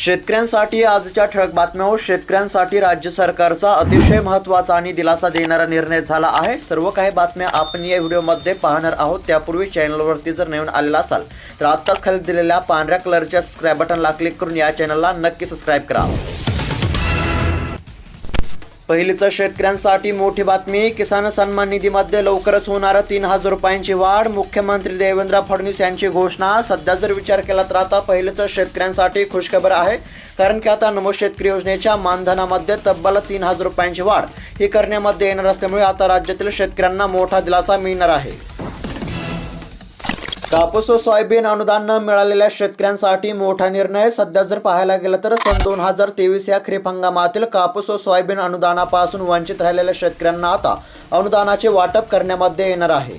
शेतकऱ्यांसाठी आजच्या ठळक बातम्या शेतकऱ्यांसाठी राज्य सरकारचा अतिशय महत्त्वाचा आणि दिलासा देणारा निर्णय झाला आहे. सर्व काही बातम्या आपण या व्हिडिओमध्ये पाहणार आहोत. त्यापूर्वी चॅनलवरती जर नवीन आलेला असाल तर आत्ताच खाली दिलेल्या पांढऱ्या कलरच्या सबस्क्राईब बटनला क्लिक करून या चॅनलला नक्की सबस्क्राईब करा. पहिलीच शेतकऱ्यांसाठी मोठी बातमी किसान सन्मान निधीमध्ये लवकरच होणार तीन हजार रुपयांची वाढ मुख्यमंत्री देवेंद्र फडणवीस यांची घोषणा. सध्या जर विचार केला तर आता पहिलेच शेतकऱ्यांसाठी खुशखबर आहे कारण की आता नमो शेतकरी योजनेच्या मानधनामध्ये तब्बल तीन हजार रुपयांची वाढ. ही करण्यामध्ये येणार असल्यामुळे आता राज्यातील शेतकऱ्यांना मोठा दिलासा मिळणार आहे. कापूस व सोयाबीन अनुदान न मिळालेल्या शेतकऱ्यांसाठी मोठा निर्णय. सध्या जर पाहायला गेलं तर सन दोन हजार तेवीस या खरीप हंगामातील कापूस व सोयाबीन अनुदानापासून वंचित राहिलेल्या शेतकऱ्यांना आता अनुदानाचे वाटप करण्यामध्ये येणार आहे.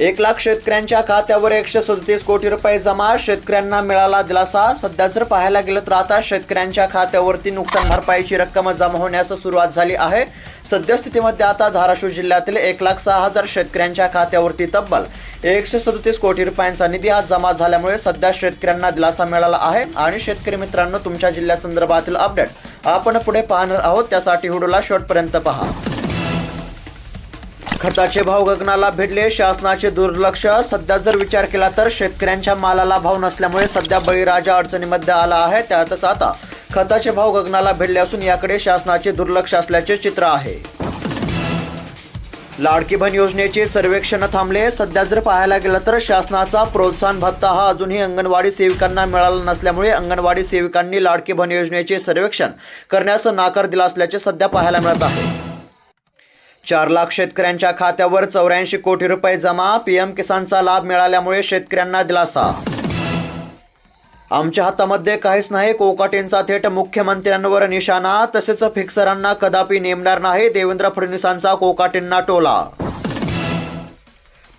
एक लाख शेतकऱ्यांच्या खात्यावर एकशे सदतीस कोटी रुपये जमा. शेतकऱ्यांना मिळाला दिलासा. सध्या जर पाहायला गेलं तर आता शेतकऱ्यांच्या खात्यावरती नुकसान भरपाईची रक्कम जमा होण्यास सुरुवात झाली आहे. सद्यस्थितीमध्ये आता धाराशिव जिल्ह्यातील एक लाख सहा हजार शेतकऱ्यांच्या खात्यावरती तब्बल एकशे सदतीस कोटी रुपयांचा निधी हा जमा झाल्यामुळे सध्या शेतकऱ्यांना दिलासा मिळाला आहे. आणि शेतकरी मित्रांनो तुमच्या जिल्ह्यासंदर्भातील अपडेट आपण पुढे पाहणार आहोत. त्यासाठी व्हिडिओला शेवटपर्यंत पहा. खताचे भाव गगनाला भिडले. शासनाचे दुर्लक्ष. सध्या जर विचार केला तर शेतकऱ्यांच्या मालाला भाव नसल्यामुळे सध्या बळीराजा अडचणीमध्ये आला आहे. त्यातच आता खताचे भाव गगनाला भिडले असून याकडे शासनाचे दुर्लक्ष असल्याचे चित्र आहे. लाडकी बहीण योजनेचे सर्वेक्षण थांबले. सध्या जर पाहायला गेलं तर शासनाचा प्रोत्साहन भत्ता हा अजूनही अंगणवाडी सेविकांना मिळाला नसल्यामुळे अंगणवाडी सेविकांनी लाडकी बहीण योजनेचे सर्वेक्षण करण्यास नाकार दिला असल्याचे सध्या पाहायला मिळत आहे. चार लाख शेतकऱ्यांच्या खात्यावर चौऱ्याऐंशी कोटी रुपये जमा. पीएम किसानचा लाभ मिळाल्यामुळे शेतकऱ्यांना दिलासा. आमच्या हातामध्ये काहीच नाही. कोकाटेंचा थेट मुख्यमंत्र्यांवर निशाणा. तसेच फिक्सरांना कदापि नेमणार नाही. देवेंद्र फडणवीसांचा कोकाटेंना टोला.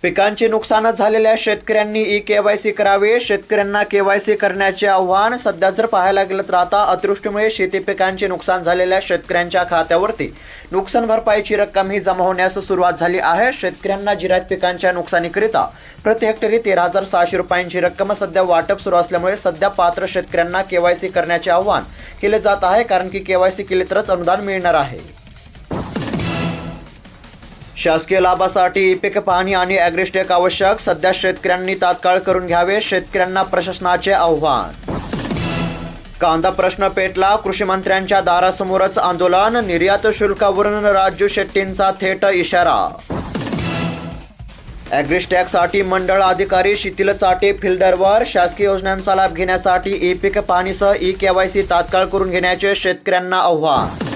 पिकांचे नुकसान झालेल्या शेतकऱ्यांनी ई केवायसी करावे. शेतकऱ्यांना केवायसी करण्याचे आव्हान सध्या जर पाहायला गेलं तर आता अतिवृष्टीमुळे शेती पिकांचे नुकसान झालेल्या शेतकऱ्यांच्या खात्यावरती. नुकसान भरपाईची रक्कम ही जमा होण्यास सुरुवात झाली आहे. शेतकऱ्यांना जिरायत पिकांच्या नुकसानीकरिता प्रति हेक्टरी तेरा हजार सहाशे रुपयांची रक्कम सध्या वाटप सुरू असल्यामुळे सध्या पात्र शेतकऱ्यांना केवायसी करण्याचे आव्हान केले जात आहे. कारण की केवायसी केले तरच अनुदान मिळणार आहे. शासकीय लाभासाठी ई पीक पाहणी आणि ॲग्रिस्टेक आवश्यक. सध्या शेतकऱ्यांनी तात्काळ करून घ्यावे शेतकऱ्यांना प्रशासनाचे आव्हान. कांदा प्रश्न पेटला कृषी मंत्र्यांच्या दारासमोरच आंदोलन निर्यात शुल्कावरून राजू शेट्टींचा थेट इशारा. ॲग्रिस्टॅकसाठी मंडळ अधिकारी शिथिल चाटे फिल्डरवर शासकीय योजनांचा लाभ घेण्यासाठी ई पीक पाहणीसह ई केवायसी तात्काळ करून घेण्याचे शेतकऱ्यांना आव्हान.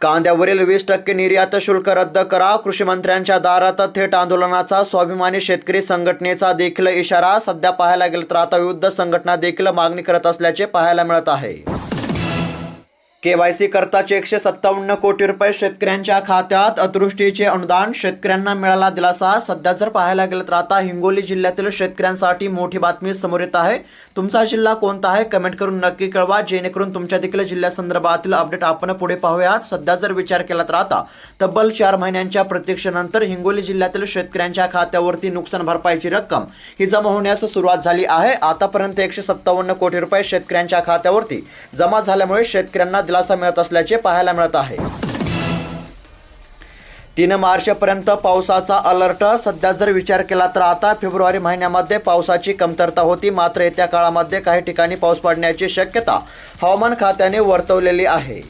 कांद्यावरील वीस टक्के निर्यात शुल्क रद्द करा. कृषी मंत्र्यांच्या दारात थेट आंदोलनाचा स्वाभिमानी शेतकरी संघटनेचा देखील इशारा. सध्या पाहायला गेलं तर आता विविध संघटना देखील मागणी करत असल्याचे पाहायला मिळत आहे. केवायसी करताचे एकशे सत्तावन्न कोटी रुपये शेतकऱ्यांच्या खात्यात अतिवृष्टीचे अनुदान शेतकऱ्यांना मिळाला दिलासा. सध्या जर पाहायला गेलं तर आता हिंगोली जिल्ह्यातील शेतकऱ्यांसाठी मोठी बातमी समोर येत आहे. तुमचा जिल्हा कोणता आहे? कमेंट करून नक्की कळवा. जेणेकरून तुमच्या देखील जिल्ह्यासंदर्भातील अपडेट आपण पुढे पाहूयात. सध्या जर विचार केला तर आता तब्बल चार महिन्यांच्या प्रतीक्षेनंतर हिंगोली जिल्ह्यातील शेतकऱ्यांच्या खात्यावरती नुकसान भरपाईची रक्कम ही जमा होण्यास सुरुवात झाली आहे. आतापर्यंत एकशे सत्तावन्न कोटी रुपये शेतकऱ्यांच्या खात्यावरती जमा झाल्यामुळे शेतकऱ्यांना दिला दिलासा मिळत असल्याचे पाहायला मिळत आहे. तीन मार्चपर्यंत पावसाचा अलर्ट. सध्या जर विचार केला तर आता फेब्रुवारी महिन्यामध्ये पावसाची कमतरता होती. मात्र येत्या काळामध्ये काही ठिकाणी पाऊस पडण्याची शक्यता हवामान खात्याने वर्तवलेली आहे.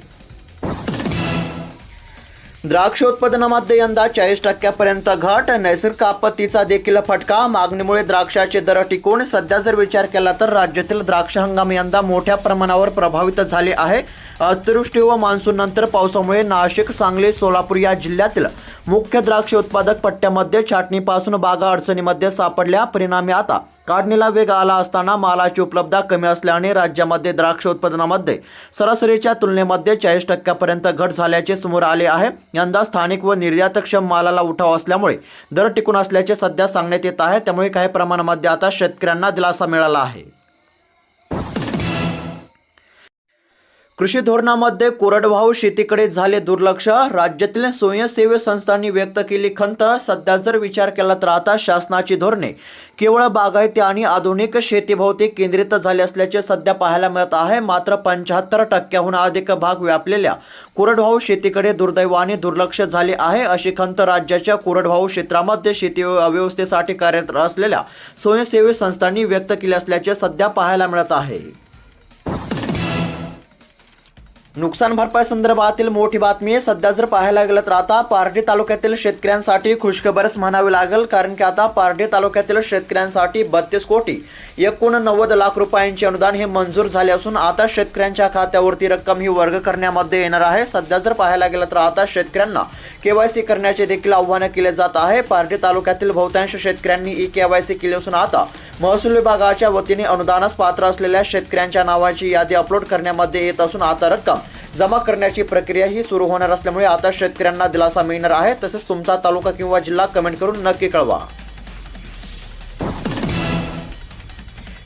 द्राक्ष उत्पादनामध्ये यंदा चाळीस टक्क्यापर्यंत घट. नैसर्गिक आपत्तीचा देखील फटका. मागणीमुळे द्राक्षाचे दर टिकून सध्या जर विचार केला तर राज्यातील द्राक्ष हंगाम यंदा मोठ्या प्रमाणावर प्रभावित झाले आहे. अतिवृष्टी व मान्सून नंतर पावसामुळे नाशिक सांगली सोलापूर या जिल्ह्यातील मुख्य द्राक्ष उत्पादक पट्ट्यामध्ये छाटणीपासून बागा अडचणीमध्ये सापडल्या. परिणामी आता काढणीला वेग आला असताना मालाची उपलब्धता कमी असल्याने राज्यामध्ये द्राक्ष उत्पादनामध्ये सरासरीच्या तुलनेमध्ये चाळीस टक्क्यापर्यंत घट झाल्याचे समोर आले आहे. यंदा स्थानिक व निर्यातक्षम मालाला उठाव असल्यामुळे दर टिकून असल्याचे सध्या सांगण्यात येत आहे. त्यामुळे काही प्रमाणामध्ये आता शेतकऱ्यांना दिलासा मिळाला आहे. कृषी धोरणामध्ये कोरडवाहू शेतीकडे झाले दुर्लक्ष. राज्यातील स्वयंसेवी संस्थांनी व्यक्त केली खंत. सध्या जर विचार केला तर आता शासनाची धोरणे. केवळ बागायती आणि आधुनिक शेतीभोवती केंद्रित झाले असल्याचे सध्या पाहायला मिळत आहे. मात्र पंच्याहत्तर टक्क्याहून अधिक भाग व्यापलेल्या कोरडवाहू शेतीकडे दुर्दैवाने दुर्लक्ष झाले आहे अशी खंत राज्याच्या कोरडवाहू क्षेत्रामध्ये शेती व्यवस्थेसाठी कार्यरत असलेल्या स्वयंसेवी संस्थांनी व्यक्त केली असल्याचे सध्या पाहायला मिळत आहे. नुकसान भरपाई संदर्भातील मोठी बातमी सध्या जर पाहायला गेलं तर आता पारडी तालुक्यातील शेतकऱ्यांसाठी खुशखबरच म्हणावी लागेल कारण की आता पारडी तालुक्यातील शेतकऱ्यांसाठी बत्तीस कोटी एकोणनव्वद लाख रुपयांचे अनुदान हे मंजूर झाले असून आता शेतकऱ्यांच्या खात्यावरती रक्कम ही वर्ग करण्यामध्ये येणार आहे. सध्या जर पाहायला गेलं तर आता शेतकऱ्यांना केवायसी करण्याचे देखील आव्हान केले जात आहे. पारडी तालुक्यातील बहुतांश शेतकऱ्यांनी ई केवायसी केली असून आता महसूल विभागाच्या वतीने अनुदानास पात्र असलेल्या शेतकऱ्यांच्या नावाची यादी अपलोड करण्यामध्ये येत असून आता रक्कम जमा करण्याची प्रक्रिया ही सुरू होणार असल्यामुळे आता शेतकऱ्यांना दिलासा मिळणार आहे. तसेच तुमचा तालुका किंवा जिल्हा कमेंट करून नक्की कळवा.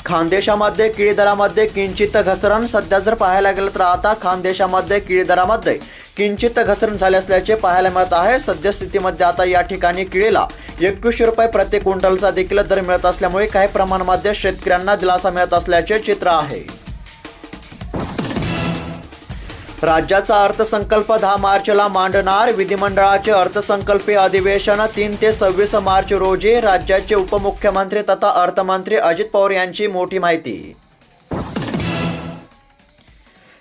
खानदेशामध्ये केळी दरामध्ये किंचित घसरण. सध्या जर पाहायला गेलं तर आता खानदेशामध्ये केळी दरामध्ये किंचित घसरण झाले असल्याचे पाहायला मिळत आहे. सद्यस्थितीमध्ये आता या ठिकाणी केळीला एकवीसशे रुपये प्रति क्विंटलचा देखील दर मिळत असल्यामुळे काही प्रमाणामध्ये शेतकऱ्यांना दिलासा मिळत असल्याचे चित्र आहे. राज्याचा अर्थसंकल्प दहा मार्चला मांडणार. विधिमंडळाचे अर्थसंकल्पीय अधिवेशन तीन ते सव्वीस मार्च रोजी राज्याचे उपमुख्यमंत्री तथा अर्थमंत्री अजित पवार यांची मोठी माहिती.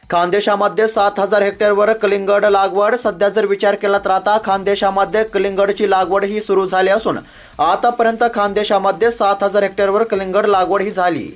खानदेशामध्ये सात हजार हेक्टरवर कलिंगड लागवड. सध्या जर विचार केला तर आता खानदेशामध्ये कलिंगडची लागवड ही सुरू झाली असून आतापर्यंत खानदेशामध्ये सात हजार हेक्टरवर कलिंगड लागवड ही झाली.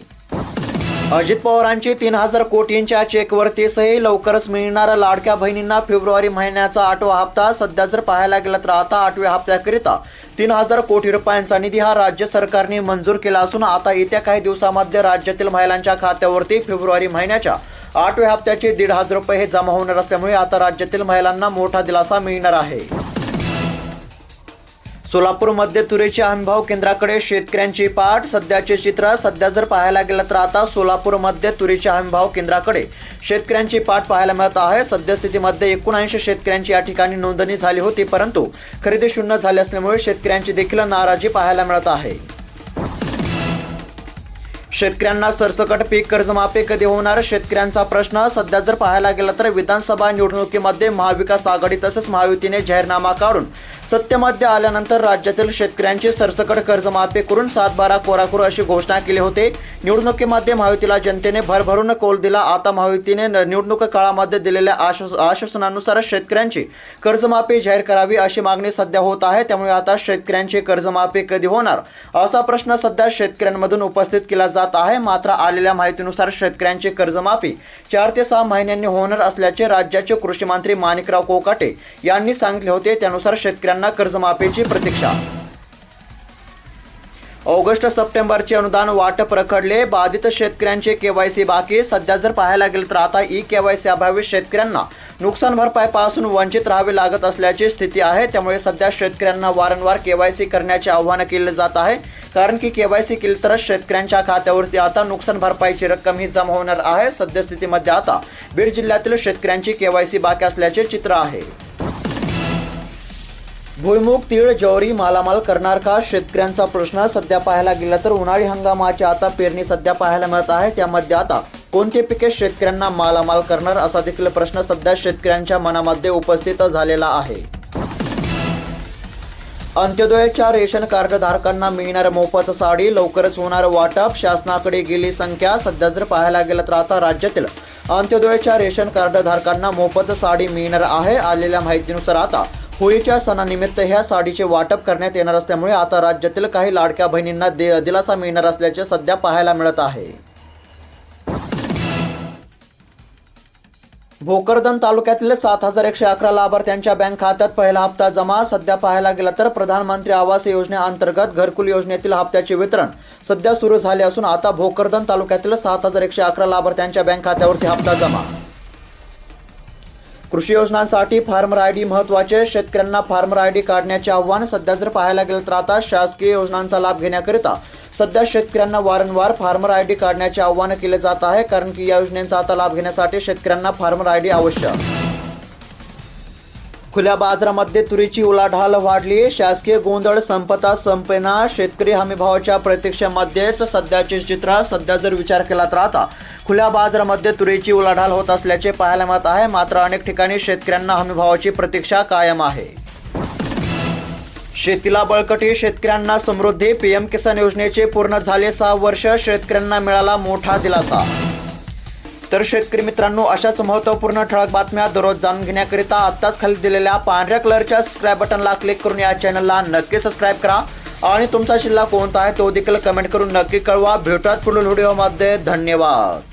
अजित पवारांची तीन हजार कोटींच्या चेकवरती सही लवकरच मिळणार लाडक्या बहिणींना फेब्रुवारी महिन्याचा आठवा हप्ता सध्या जर पाहायला गेला तर आता आठव्या हप्त्याकरिता तीन हजार कोटी रुपयांचा निधी हा राज्य सरकारने मंजूर केला असून आता येत्या काही दिवसामध्ये राज्यातील महिलांच्या खात्यावरती फेब्रुवारी महिन्याच्या आठव्या हप्त्याचे दीड हजार रुपये हे जमा होणार असल्यामुळे आता राज्यातील महिलांना मोठा दिलासा मिळणार आहे. सोलापूरमध्ये तुरीचे हमीभाव केंद्राकडे शेतकऱ्यांची पाठ. सध्याचे चित्र सध्या जर पाहायला गेलं तर आता सोलापूरमध्ये तुरीच्या हमीभाव केंद्राकडे शेतकऱ्यांची पाठ पाहायला मिळत आहे. सद्यस्थितीमध्ये एकोणऐंशी शेतकऱ्यांची या ठिकाणी नोंदणी झाली होती परंतु खरेदी शून्य झाली असल्यामुळे शेतकऱ्यांची देखील नाराजी पाहायला मिळत आहे. शेतकऱ्यांना सरसकट पीक कर्जमाफी कधी होणार? शेतकऱ्यांचा प्रश्न. सध्या जर पाहायला गेला तर विधानसभा निवडणुकीमध्ये महाविकास आघाडी तसेच महायुतीने जाहीरनामा काढून सत्यमध्ये आल्यानंतर राज्यातील शेतकऱ्यांची सरसकट कर्जमाफी करून सात बारा कोराखोर अशी घोषणा केली होती. निवडणुकीमध्ये महायुतीला जनतेने भरभरून कौल दिला. आता महायुतीने निवडणूक काळामध्ये दिलेल्या आश्वास आश्वासनानुसार शेतकऱ्यांची कर्जमाफी जाहीर करावी अशी मागणी सध्या होत आहे. त्यामुळे आता शेतकऱ्यांची कर्जमाफी कधी होणार? असा प्रश्न सध्या शेतकऱ्यांमधून उपस्थित केला जात आहे. मात्र आलेल्या माहितीनुसार शेतकऱ्यांची कर्जमाफी चार ते सहा महिन्यांनी होणार असल्याचे राज्याचे कृषी मंत्री माणिकराव कोकाटे यांनी सांगितले होते. त्यानुसार शेतकऱ्यांना कर्जमाफीची प्रतीक्षा. ऑगस्ट सप्टेंबरचे अनुदान वाटप रखडले बाधित शेतकऱ्यांचे केवायसी बाकी. सध्या जर पाहायला गेलं तर आता ई केवायसी अभावी शेतकऱ्यांना नुकसान भरपाईपासून वंचित राहावे लागत असल्याची स्थिती आहे. त्यामुळे सध्या शेतकऱ्यांना वारंवार केवायसी करण्याचे आव्हान केले जात आहे. कारण की केवायसी केली तरच शेतकऱ्यांच्या खात्यावरती आता नुकसान भरपाईची रक्कम ही जमा होणार आहे. सद्यस्थितीमध्ये आता बीड जिल्ह्यातील शेतकऱ्यांची केवायसी बाकी असल्याचे चित्र आहे. भुईमुग तीळ ज्वारी मालामाल करणार का? शेतकऱ्यांचा प्रश्न सध्या पाहायला गेला तर उन्हाळी हंगामाची आता पेरणी सध्या पाहायला मिळत आहे. त्यामध्ये आता कोणते पिके शेतकऱ्यांना मालामाल करणार असा देखील प्रश्न सध्या शेतकऱ्यांच्या मनामध्ये उपस्थित झालेला आहे. अंत्योदयाच्या रेशन कार्ड धारकांना मिळणार मोफत साडी लवकरच होणार वाटप शासनाकडे गेली संख्या सध्या जर पाहायला गेलं तर आता राज्यातील अंत्योदयाच्या रेशन कार्ड धारकांना मोफत साडी मिळणार आहे. आलेल्या माहितीनुसार आता होळीच्या सणानिमित्त ह्या साडीचे वाटप करण्यात येणार असल्यामुळे आता राज्यातील काही लाडक्या बहिणींना दे दिलासा मिळणार असल्याचे सध्या पाहायला मिळत आहे. भोकरदन तालुक्यातील सात हजार एकशे अकरा लाभार्थ्यांच्या बँक खात्यात पहिला हप्ता जमा. सध्या पाहायला गेला तर प्रधानमंत्री आवास योजनेअंतर्गत घरकुल योजनेतील हप्त्याचे वितरण सध्या सुरू झाले असून आता भोकरदन तालुक्यातील सात हजार एकशे अकरा लाभार्थ्यांच्या बँक खात्यावरती हप्ता जमा. कृषी योजनांसाठी फार्मर आय डी महत्त्वाचे. शेतकऱ्यांना फार्मर आय डी काढण्याचे आव्हान सध्या जर पाहायला गेलं तर आता शासकीय योजनांचा लाभ घेण्याकरिता सध्या शेतकऱ्यांना वारंवार फार्मर आय डी काढण्याचे आव्हान केले जात आहे. कारण की या योजनेचा आता लाभ घेण्यासाठी शेतकऱ्यांना फार्मर आय डी आवश्यक. खुल्या बाजारामध्ये तुरीची उलाढाल वाढली. शासकीय गोंधळ संपता संपेना. शेतकरी हमीभावाच्या प्रतीक्षेमध्येच सध्याचे चित्र सध्या जर विचार केला तर आता खुल्या बाजारामध्ये तुरीची उलाढाल होत असल्याचे पाहायला मिळत आहे. मात्र अनेक ठिकाणी शेतकऱ्यांना हमीभावाची प्रतीक्षा कायम आहे. शेतीला बळकटी शेतकऱ्यांना समृद्धी. पीएम किसान योजनेचे पूर्ण झाले सहा वर्ष. शेतकऱ्यांना मिळाला मोठा दिलासा. तर शेतकरी मित्रांनो अशाच महत्त्वपूर्ण ठळक बातम्या दररोज जाणून घेण्याकरिता आत्ताच खाली दिलेल्या पांढऱ्या कलरच्या सबस्क्राईब बटनला क्लिक करून या चॅनलला नक्की सबस्क्राईब करा. आणि तुमचा जिल्हा कोणता आहे तो देखील कमेंट करून नक्की कळवा. भेटूयात पुढील व्हिडिओमध्ये धन्यवाद.